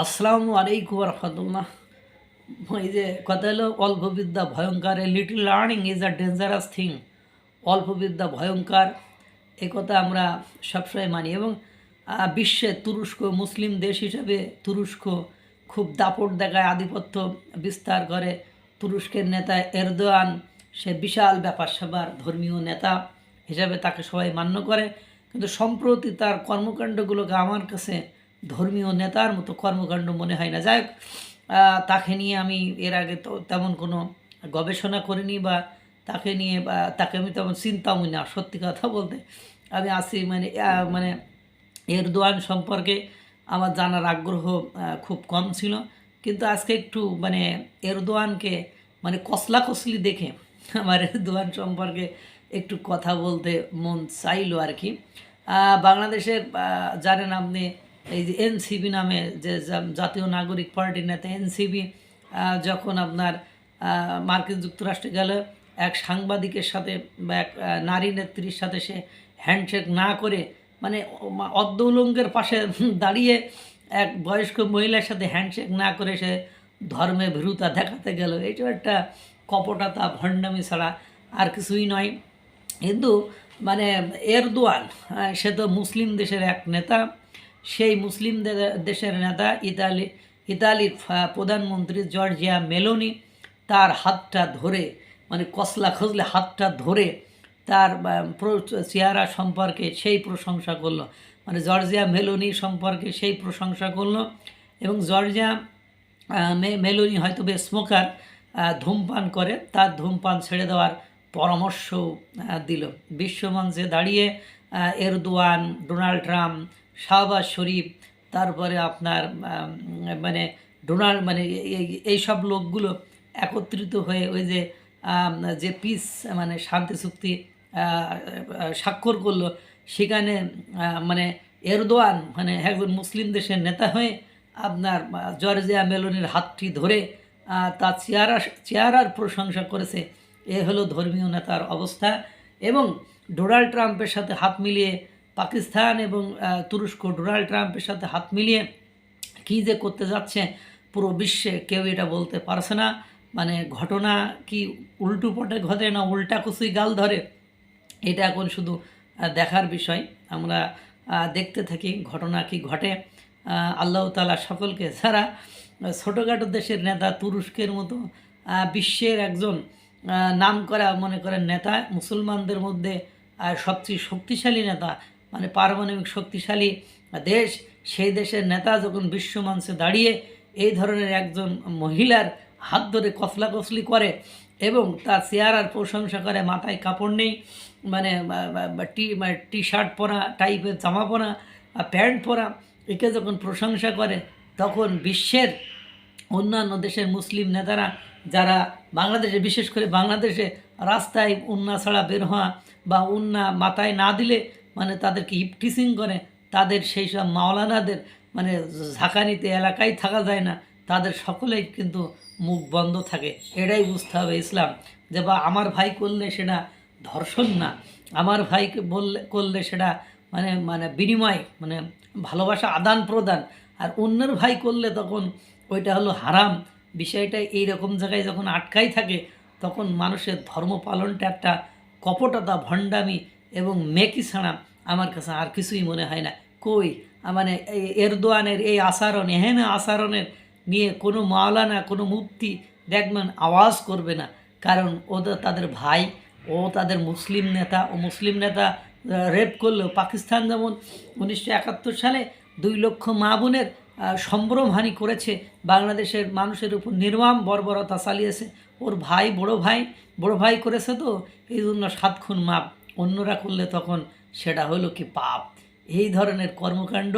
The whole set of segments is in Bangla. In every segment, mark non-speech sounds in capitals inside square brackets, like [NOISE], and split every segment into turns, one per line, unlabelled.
আসসালামু আলাইকুম রহমতুল্লাহ। এই যে কথা হলো অল্প বিদ্যা ভয়ঙ্কর a little learning is a dangerous thing অল্প বিদ্যা ভয়ঙ্কর, এ কথা আমরা সবসময় মানি। এবং বিশ্বে তুরস্ক, মুসলিম দেশ হিসাবে তুরস্ক খুব দাপট দেখায় আধিপত্য বিস্তার করে। তুরস্কের নেতা এরদোয়ান, সে বিশাল ব্যাপার স্যাপার ধর্মীয় নেতা হিসাবে তাকে সবাই মান্য করে। কিন্তু সম্প্রতি তার কর্মকাণ্ডগুলোকে আমার কাছে ধর্মীয় নেতার মতো কর্মকাণ্ড মনে হয় না। যাই তাকে নিয়ে আমি এর আগে তো তেমন কোনো গবেষণা করিনি বা তাকে নিয়ে বা তাকে আমি তেমন চিন্তাও না, সত্যি কথা বলতে। আমি আসি মানে মানে এরদোয়ান সম্পর্কে আমার জানার আগ্রহ খুব কম ছিল। কিন্তু আজকে একটু মানে এরদোয়ানকে মানে কসলা কসলি দেখে আমার এরদোয়ান সম্পর্কে একটু কথা বলতে মন চাইলো আর কি। বাংলাদেশের জানেন আপনি এই যে এনসিবি নামে যে জাতীয় নাগরিক পার্টির নেতা এনসিবি যখন আপনার মার্কিন যুক্তরাষ্ট্রে গেল, এক সাংবাদিকের সাথে বা এক নারী নেত্রীর সাথে সে হ্যান্ডশেক না করে মানে অর্ধ উলঙ্গের পাশে [LAUGHS] দাঁড়িয়ে এক বয়স্ক মহিলার সাথে হ্যান্ডশেক না করে সে ধর্মে ভীরুতা দেখাতে গেল। এটা একটা কপটতা, ভণ্ডামি ছাড়া আর কিছুই নয়। কিন্তু মানে এরদোয়ান সে তো মুসলিম দেশের এক নেতা। সেই মুসলিম দেশের নেতা ইতালি, ইতালির প্রধানমন্ত্রী জর্জিয়া মেলোনি তার হাতটা ধরে মানে কসলা খসলে হাতটা ধরে তার চেহারা সম্পর্কে সেই প্রশংসা করল। মানে জর্জিয়া মেলোনি সম্পর্কে সেই প্রশংসা করল এবং জর্জিয়া মেলোনি হয়তো বেশ স্মোকার ধূমপান করে, তার ধূমপান ছেড়ে দেওয়ার পরামর্শ দিল। বিশ্বমঞ্চে দাঁড়িয়ে Erdogan, Donald Trump Shahbaz Sharif, তারপরে আপনার মানে ডোনাল্ড মানে এই- সব লোকগুলো একত্রিত হয়ে ওই যে যে পিস মানে শান্তি চুক্তি স্বাক্ষর করল, সেখানে মানে এরদোয়ান মানে একজন মুসলিম দেশের নেতা হয়ে আপনার জর্জিয়া মেলোনির হাতটি ধরে তার চেহারা, চেহারার প্রশংসা করেছে। এ হলো ধর্মীয় নেতার অবস্থা এবং ডোনাল্ড ট্রাম্পের সাথে হাত মিলিয়ে পাকিস্তান এবং তুরস্ক ডোনাল্ড ট্রাম্পের সাথে হাত মিলিয়ে কী যে করতে যাচ্ছে, পুরো বিশ্বে কেউ এটা বলতে পারছে না। মানে ঘটনা কি উল্টো পটে ঘটে না উল্টা কুচি গাল ধরে? এটা এখন শুধু দেখার বিষয়। আমরা দেখতে থাকি ঘটনা কি ঘটে। আল্লাহ তালা সকলকে যারা ছোটোখাটো দেশের নেতা, তুরস্কের মতো বিশ্বের একজন নাম করা মনে করেন নেতা, মুসলমানদের মধ্যে সবচেয়ে শক্তিশালী নেতা মানে পারমাণবিক শক্তিশালী দেশ, সেই দেশের নেতা যখন বিশ্বমঞ্চে দাঁড়িয়ে এই ধরনের একজন মহিলার হাত ধরে কসলা কসলি করে এবং তার চেহারার প্রশংসা করে, মাথায় কাপড় নেই মানে টি মানে টি শার্ট পরা টাইপের জামা পরা প্যান্ট পরা, একে যখন প্রশংসা করে, তখন বিশ্বের অন্যান্য দেশের মুসলিম নেতারা, যারা বাংলাদেশে, বিশেষ করে বাংলাদেশে রাস্তায় উন্না ছাড়া বের হওয়া বা উন্না মাথায় না দিলে মানে তাদেরকে ইপটিসিং করে, তাদের সেই সব মাওলানাদের মানে ঝাঁকানিতে এলাকায় থাকা যায় না, তাদের সকলেই কিন্তু মুখ বন্ধ থাকে। এটাই বুঝতে হবে ইসলাম, যে বা আমার ভাই করলে সেটা ধর্ষণ না, আমার ভাইকে বললে, করলে সেটা মানে মানে বিনিময় মানে ভালোবাসা আদান প্রদান। আর অন্যের ভাই করলে তখন ওইটা হলো হারাম। বিষয়টা এই রকম জায়গায় যখন আটকাই থাকে, তখন মানুষের ধর্ম পালনটা একটা কপটতা, ভণ্ডামি এবং মেকি ছাড়া আমার কাছে আর কিছুই মনে হয় না। কই? মানে এই এরদোয়ানের এই আচরণ এহেন আচরণের নিয়ে কোনো মাওলানা, কোনো মুক্তি দেখবেন আওয়াজ করবে না। কারণ ওদের তাদের ভাই, ও তাদের মুসলিম নেতা, ও মুসলিম নেতা রেপ করল। পাকিস্তান যেমন উনিশশো একাত্তর সালে দুই লক্ষ মা বোনের সম্ভ্রমহানি করেছে, বাংলাদেশের মানুষের উপর নির্মম বর্বরতা চালিয়েছে। ওর ভাই, বড় ভাই বড় ভাই করেছে তো এই জন্য সাত খুন মাপ। অন্যরা করলে তখন সেটা হলো কি পাপ। এই ধরনের কর্মকাণ্ড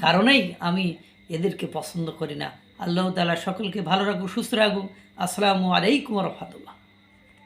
কারণেই আমি এদেরকে পছন্দ করি না। আল্লাহ তালা সকলকে ভালো রাখুক, সুস্থ রাখুক। আসসালামু আলাইকুম রহমতুল্লাহ।